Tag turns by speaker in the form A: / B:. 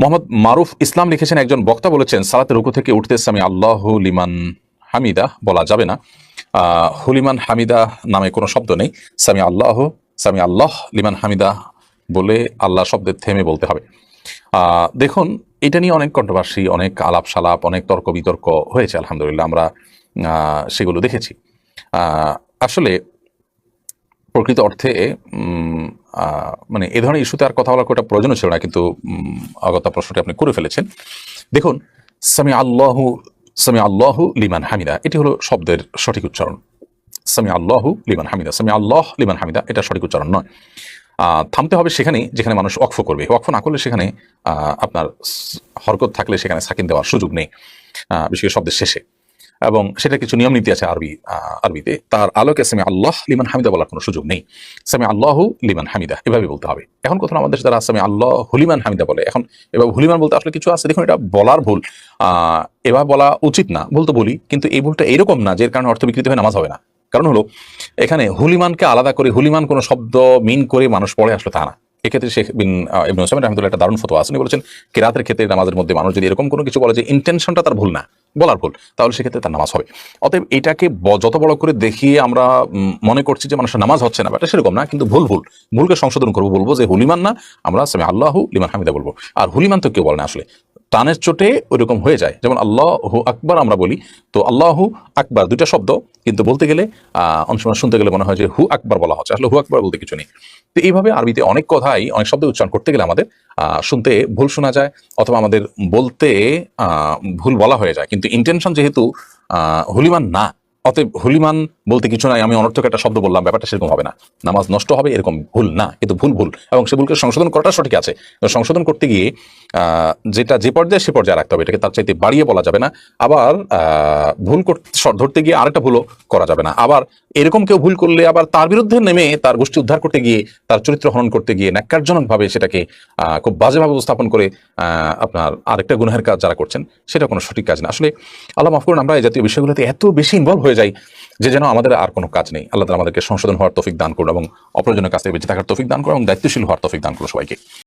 A: মোহাম্মদ মারুফ ইসলাম লিখেছেন, একজন বক্তা বলেছেন, সালাতে রুকু থেকে উঠতে সামি আল্লাহ লিমান হামিদা বলা যাবে না। হুলিমান হামিদা নামে কোনো শব্দ নেই। সামি আল্লাহ সামি আল্লাহ লিমান হামিদা বলে আল্লাহ শব্দের থেমে বলতে হবে। দেখুন, এটা নিয়ে অনেক কন্ট্রোভার্সি অনেক আলাপ সালাপ অনেক তর্ক বিতর্ক হয়েছে, আলহামদুলিল্লাহ, আমরা সেগুলো দেখেছি। আসলে প্রকৃত অর্থে মানে এ ধরনের ইস্যুতে আর কথা বলার কোনো প্রয়োজন ছিল না, কিন্তু অগত্যা প্রশ্নটি আপনি করে ফেলেছেন। দেখুন সামি আল্লাহ সামি আল্লাহ লিমান হামিদা, এটি হলো শব্দের সঠিক উচ্চারণ। সামি আল্লাহু লিমান হামিদা সামি আল্লাহ লিমান হামিদা, এটা সঠিক উচ্চারণ নয়। থামতে হবে সেখানে যেখানে মানুষ ওয়াকফ করবে। ওয়াকফ না করলে সেখানে আপনার হরকত থাকলে সেখানে সাকিন দেওয়ার সুযোগ নেই বিশেষ করে শব্দের শেষে। এবং সেটা কিছু নিয়ম নীতি আছে আরবি আরবিতে। তার আলোকে সামি আল্লাহ লিমান হামিদা বলার কোনো সুযোগ নেই। সামি আল্লাহ লিমান হামিদা, এভাবে বলতে হবে। এখন কোথাও আমাদের যারা সামি আল্লাহ হুলিমান হামিদা বলে, এখন এবার হুলিমান বলতে আসলে কিছু আছে। দেখুন, এটা বলার ভুল। এভাবে বলা উচিত না বলতে বলি, কিন্তু এই ভুলটা এরকম না, যে কারণে অর্থ বিকৃত হয়ে নামাজ হবে না। কারণ হলো, এখানে হুলিমানকে আলাদা করে হুলিমান কোনো শব্দ, মিন করে মানুষ পড়ে আসলে তা না। এক্ষেত্রে শেখ বিন ইবন ইবনে রহমতুল্লাহ একটা দারুণ ফতো আসেন বলেছেন, কেরাতের ক্ষেত্রে নামাজের মধ্যে মানুষ যদি এরকম কোনো কিছু বলে যে ইন্টেনশনটা তার ভুল না, বলার ভুল, তাহলে সেক্ষেত্রে তার নামাজ হবে। অতএব এটাকে যত বড় করে দেখিয়ে আমরা মনে করছি যে মানুষের নামাজ হচ্ছে না ব্যাটা সেরকম না, কিন্তু ভুল ভুল। ভুলকে সংশোধন করব, বলব যে হুলিমান না, আমরা সামি আল্লাহ লিমান হামিদা বলব। আর হুলিমান তো কেউ বলে না আসলে। টানের চোটে ওইরকম হয়ে যায়। যেমন আল্লাহ আকবার আমরা বলি, তো আল্লাহু আকবার দুইটা শব্দ, কিন্তু বলতে গেলে অনেক সময় শুনতে গেলে মনে হয় যে হু আকবার বলা হচ্ছে। আসলে হু আকবার বলতে কিছু নেই। তো এইভাবে আরবিতে অনেক কথাই, অনেক শব্দ উচ্চারণ করতে গেলে আমাদের শুনতে ভুল শোনা যায়, অথবা আমাদের বলতে ভুল বলা হয়ে যায়। কিন্তু ইন্টেনশন যেহেতু হুলিমান না, অতএব হুলিমান বলতে কিছু নাই, আমি অনর্থক একটা শব্দ বললাম, ব্যাপারটা সেরকম হবে না। নামাজ নষ্ট হবে, এরকম ভুল না, কিন্তু ভুল ভুল। এবং সে ভুলকে সংশোধন করাটা সঠিক আছে। সংশোধন করতে গিয়ে যেটা যে পর্যায়ে সে পর্যায়ে রাখতে হবে, এটাকে তার চাইতে বাড়িয়ে বলা যাবে না। আবার ভুল করতে ধরতে গিয়ে আরেকটা ভুলও করা যাবে না। আবার এরকম কেউ ভুল করলে আবার তার বিরুদ্ধে নেমে তার গোষ্ঠী উদ্ধার করতে গিয়ে, তার চরিত্র হনন করতে গিয়ে ন্যাক্কারজনক ভাবে সেটাকে খুব বাজেভাবে উপস্থাপন করে আপনার আরেকটা গুনাহের কাজ যারা করছেন, সেটা কোনো সঠিক কাজ না। আসলে আল্লাহ মাফ করুন, আমরা এই জাতীয় বিষয়গুলোতে এত বেশি ইনভলভ হয়ে যাই, যে যেন আমাদের আর কোনো কাজ নেই। আল্লাহ তালা আমাদেরকে সংশোধন হওয়ার তফিক দান করুন এবং অপ্রয়োজনীয় কাজ থেকে বেঁচে থাকার তফিক দান করুন এবং দায়িত্বশীল হওয়ার তফিক দান করুন সবাইকে।